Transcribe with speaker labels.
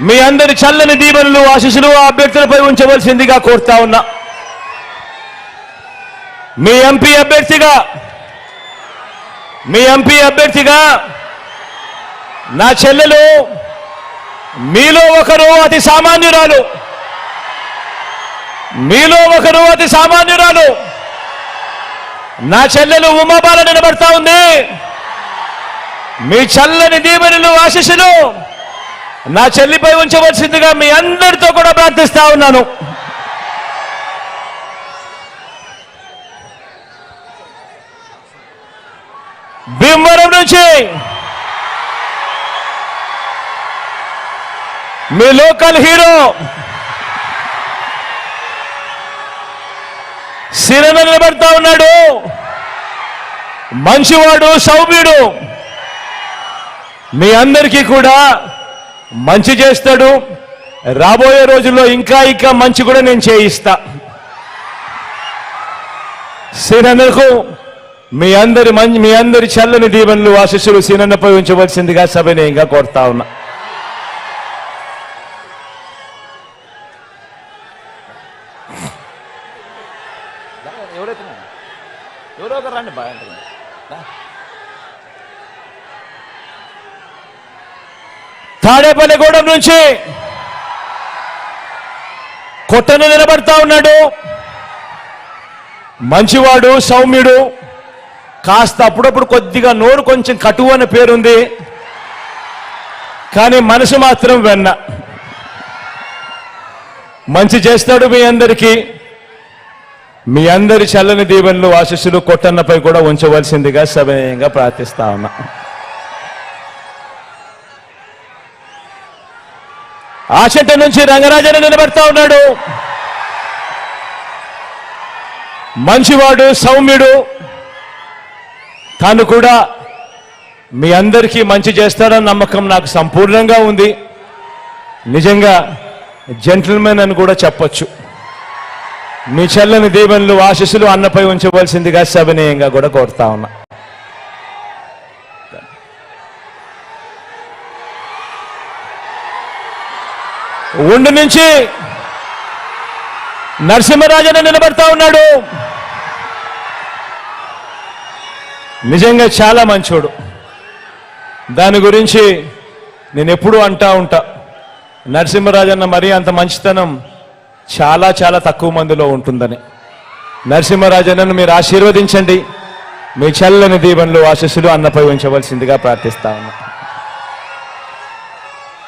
Speaker 1: మీ అందరి చల్లని దీవెనలు ఆశీస్సులు ఆ అభ్యర్థులపై ఉంచవలసిందిగా కోరుతా ఉన్నా. మీ ఎంపీ అభ్యర్థిగా మీ ఎంపీ అభ్యర్థిగా నా చెల్లెలు మీలో ఒకరు అతి సామాన్యురాలు. మీలో ఒకరు అతి సామాన్యురాలు. నా చెల్లెలు ఉమాబాల నిలబడతా ఉంది. మీ చల్లని దీవెనలు ఆశీస్సులు నా చెల్లిపై ఉంచవలసిందిగా మీ అందరితో కూడా ప్రార్థిస్తా ఉన్నాను. భీమవరం నుంచి మీ లోకల్ హీరో సిరన నిలబడతా ఉన్నాడు. మంచివాడు సౌమ్యుడు. మీ అందరికీ కూడా మంచి చేస్తాడు. రాబోయే రోజుల్లో ఇంకా ఇంకా మంచి కూడా నేను చేయిస్తా. సీనన్నకు మీ అందరి మంచి మీ అందరి చల్లని దీవెనలు ఆశిస్సులు సీనన్నపై ఉంచవలసిందిగా సభనీయంగా కోరుతా ఉన్నా.
Speaker 2: ఎవరైతే ఎవరో ఒకరు రండి బాగా.
Speaker 1: తాడేపల్లిగూడెం నుంచి కొట్టను నిలబడతా ఉన్నాడు. మంచివాడు సౌమ్యుడు. కాస్త అప్పుడప్పుడు కొద్దిగా నోరు కొంచెం కటువు అనే పేరుంది. కానీ మనసు మాత్రం వెన్న. మంచి చేస్తాడు మీ అందరికీ. మీ అందరి చల్లని దీవెనలు ఆశీస్సులు కొట్టన్నపై కూడా ఉంచవలసిందిగా సవినయంగా ప్రార్థిస్తా ఉన్నా. ఆచంట నుంచి రంగరాజన్ నిలబడతా ఉన్నాడు. మంచివాడు సౌమ్యుడు. తాను కూడా మీ అందరికీ మంచి చేస్తాడన్న నమ్మకం నాకు సంపూర్ణంగా ఉంది. నిజంగా జెంటిల్మెన్ అని కూడా చెప్పొచ్చు. మీ చెల్లని దీవెనలు ఆశీస్సులు అన్నపై ఉంచవలసిందిగా సవినయంగా కూడా కోరుతా ఉన్నా. ఉండి నుంచి నరసింహరాజన నిలబడతా ఉన్నాడు. నిజంగా చాలా మంచోడు. దాని గురించి నేను ఎప్పుడూ అంటా ఉంటా. నరసింహరాజన్న మరీ అంత మంచితనం చాలా చాలా తక్కువ మందిలో ఉంటుందని. నరసింహరాజన్నను మీరు ఆశీర్వదించండి. మీ చల్లని దీవెనలు ఆశస్సులు అన్నపై ఉంచవలసిందిగా ప్రార్థిస్తా ఉన్నా.